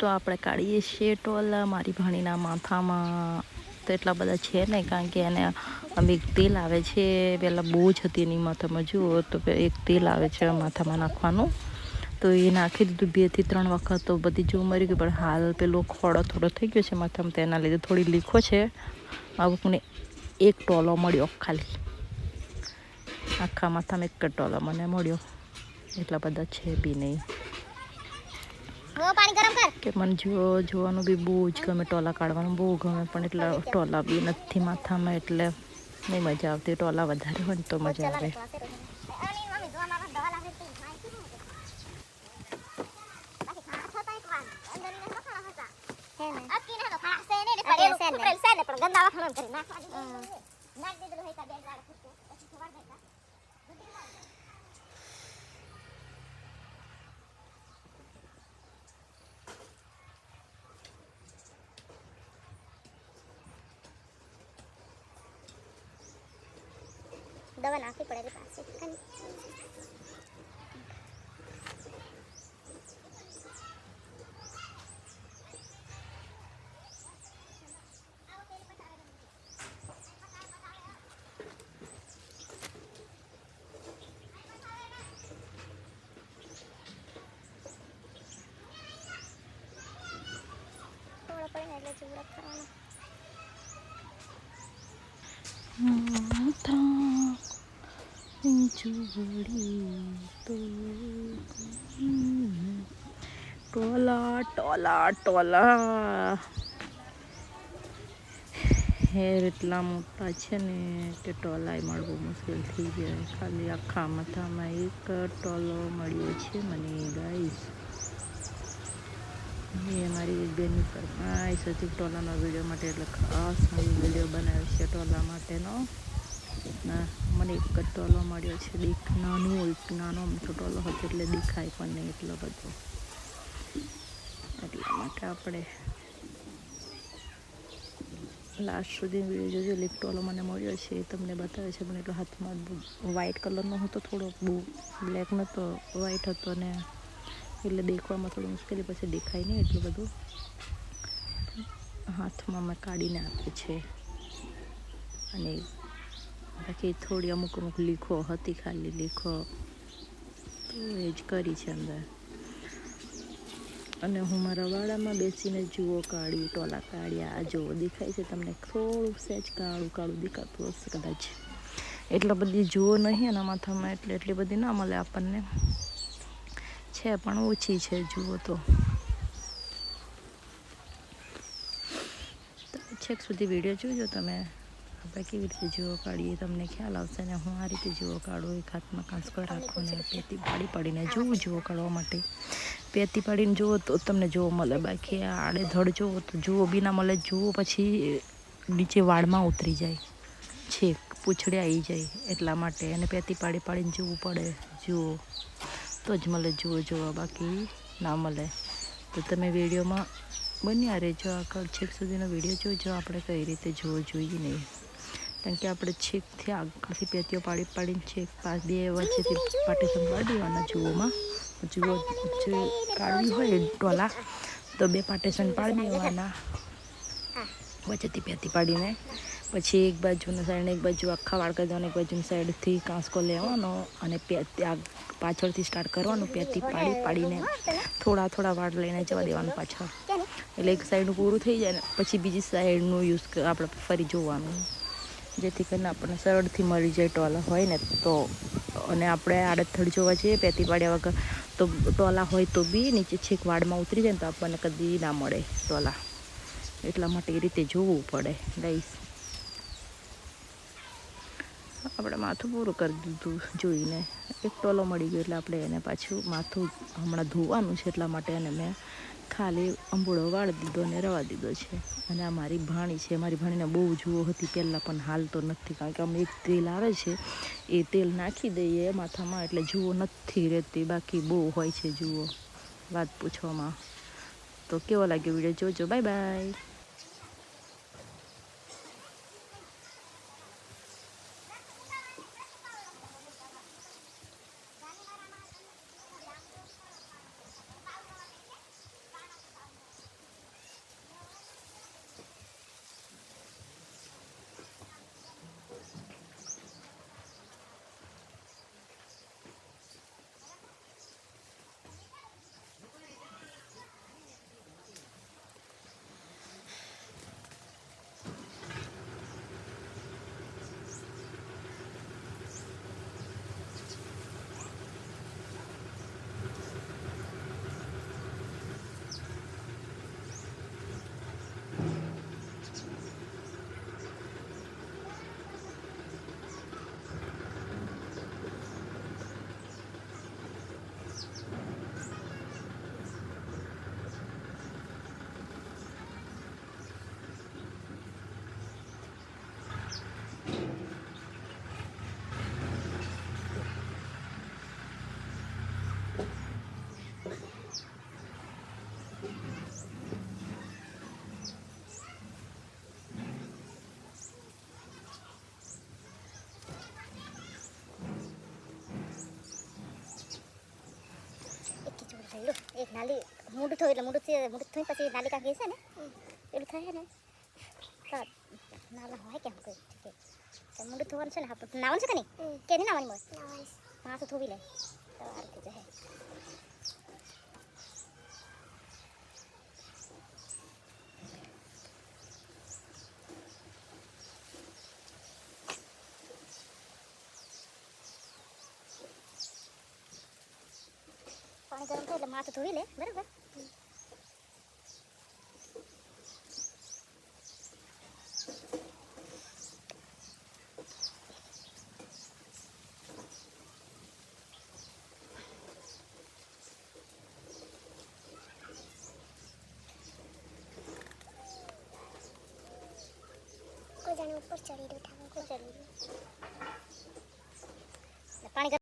તો આપણે કાઢીએ છીએ ટોલા મારી ભાણીના માથામાં. તો એટલા બધા છે નહીં કારણ કે એને અમે એક તેલ આવે છે પહેલાં બહુ જ હતી એની માથામાં, જુઓ, તો એક તેલ આવે છે માથામાં નાખવાનું. તો એ નાખી દીધું બેથી ત્રણ વખત, તો બધી જો મરી ગઈ પણ હાલ પેલો ખોડો થોડો થઈ ગયો છે માથામાં તેના લીધે થોડી લીખો છે. અમુકને એક ટોલો મળ્યો ખાલી. આખા માથામાં એક ટોલો મને મળ્યો. એટલા બધા છે બી નહીં. કે મને જો જોવાનું બી બહુ જ ગમે ટોલા કાઢવાનું બહુ ગમે પણ એટલા ટોલા બી નથી માથામાં એટલે નહીં મજા આવતી. ટોલા વધારે હોય ને તો મજા આવે. અરે મમ્મી જોવા મારા દવા લાગે તી માહિતી શું બાકી ખાસ હતા એક વાર અંદર ને લખણા હતા હે ને અકી ના તો ખાસ છે ને એટલે પડેલું કુકરેલ છે ને પણ ગંદા વખણા કરી નાખવા દીધું નાખ દીધું હોય તા બે દાડા ફૂટતું પછી સવાર દેતા દવા નાખવી પડે પાસે. એટલે ચૂડા કરવાનો ટોલા ટોલા ટોલા. હેર એટલા મોટા છે ને કે ટોલાય મળવું મુશ્કેલ થઈ જાય ખાલી આખા માથામાં એક ટોલો મળ્યો છે મને ગાઈસ એ મારી એક બેનની ફરમાઈશ હતી ટોલાનો વીડિયો માટે એટલે ખાસ વીડિયો બનાવ્યો છે ટોલા માટેનો. ના, મને એક જ ટોલો મળ્યો છે દેખ નાનું એક નાનો અમથો ટોલો હતો એટલે દેખાય પણ નહીં એટલો બધો. એટલા માટે આપણે લાસ્ટ સુધી વીડિયો જોજો લીપ ટોલો મને મળ્યો છે, એ તમને બતાવે છે, પણ એટલો હાથમાં વ્હાઇટ કલરનો હતો, થોડો બહુ બ્લેક નહોતો વ્હાઇટ હતો ને, એટલે દેખવામાં થોડું મુશ્કેલી, પછી દેખાય નહીં એટલું બધું. હાથમાં મેં કાઢીને આપે છે. અને બાકી થોડી અમુક અમુક લીખો હતી ખાલી લીખો. તો એ જ કરી છે અંદર. અને હું મારા વાડામાં બેસીને જુઓ કાઢી ટોલા કાઢ્યા આ જુઓ, દેખાય છે તમને થોડું સહેજ કાળું કાળું દેખાતું હશે કદાચ. એટલા બધી જુઓ નહીં એના માથામાં એટલે એટલી બધી ના મળે આપણને. છે પણ ઓછી છે જુઓ તો છેક સુધી વીડિયો જોજો તમે. આપણે કેવી રીતે જુઓ કાઢીએ, તમને ખ્યાલ આવશે ને હું આ રીતે જુઓ કાઢું, એક હાથમાં કાંસકો રાખું ને પેતી પાડી પાડીને જોવું જુઓ કાઢવા માટે. પેતી પાડીને જુઓ તો તમને જોવો મળે. બાકી આડે ધડ જુઓ તો જુઓ બી ના મળે જુઓ, પછી નીચે વાળમાં ઉતરી જાય. છેક પૂછડે આવી જાય એટલા માટે અને પેતી પાડી પાડીને જોવું પડે. જુઓ. તો જ મળે જુઓ જોવા બાકી ના મળે. તો તમે વિડીયોમાં બન્યા રહેજો. આગળ છેક સુધીનો વીડિયો જોજો. આપણે કઈ રીતે જોવો જોઈએ નહીં. કારણ કે આપણે છેકથી આગળથી પેટીઓ પાડી પાડીને છેક પાસ બે વચ્ચેથી પાટેશન પાડી દેવાના જુઓમાં. જુઓ, જે કાઢવી હોય ટોલા, તો બે પાર્ટીશન પાડી દેવાના. વચ્ચેથી પેતી પાડીને. પછી એક બાજુના સાઈડને એક બાજુ આખા વાળ કરી દેવાનો, એક બાજુની સાઈડથી કાંસકો લેવાનો અને ત્યાં પાછળથી સ્ટાર્ટ કરવાનું પેથી પાડી પાડીને થોડા થોડા વાળ લઈને જવા દેવાનું પાછળ. એટલે એક સાઈડનું પૂરું થઈ જાય ને, પછી બીજી સાઈડનું યુઝ આપણે ફરી જોવાનું. જેથી કરીને આપણને સરળથી મળી જાય ટોલા, હોય ને? તો અને આપણે આડથડ જોવા જઈએ પેતી પાડ્યા વગર તો ટોલા હોય તો બી નીચે છેક વાડમાં ઉતરી જાય ને તો આપણને કદી ના મળે ટોલા. એટલા માટે એ રીતે જોવું પડે, ગાઈસ. આપણે માથું પૂરું કરી દીધું જોઈને. એક ટોલો મળી ગયો એટલે આપણે એને પાછું માથું હમણાં ધોવાનું છે એટલા માટે એને મેં ખાલી અંબોળો વાળી દીધો અને રવા દીધો છે. અને આ મારી ભાણી છે. મારી ભાણીને બહુ જુઓ હતી પહેલાં પણ હાલ તો નથી. કારણ કે અમે એક તેલ આવે છે, એ તેલ નાખી દઈએ માથામાં એટલે જુઓ નથી રહેતી. બાકી બહુ હોય છે જુઓ. વાત પૂછવામાં. તો કેવો લાગ્યો વીડિયો? જોજો. બાય બાય લો એક નાલી મોઢું થયું એટલે મોઢું થઈ મોઢું થઈને પછી નાલી કાંક છે ને? એટલું થાય ને? તો નાલા હોય કેમ કોઈ ઠીક છે મોઢું થવાનું છે ને? નાવાનું છે કે નહીં? કે નહીં નાવાની મળે માથું થોવી લે. તો આ રીતે જશે પાણી ગરમ થાય એટલે માથું ધોઈ લે બરાબર કોઈ જાણે ઉપર ચડી રહ્યું ઠાકોર ચડી રહ્યું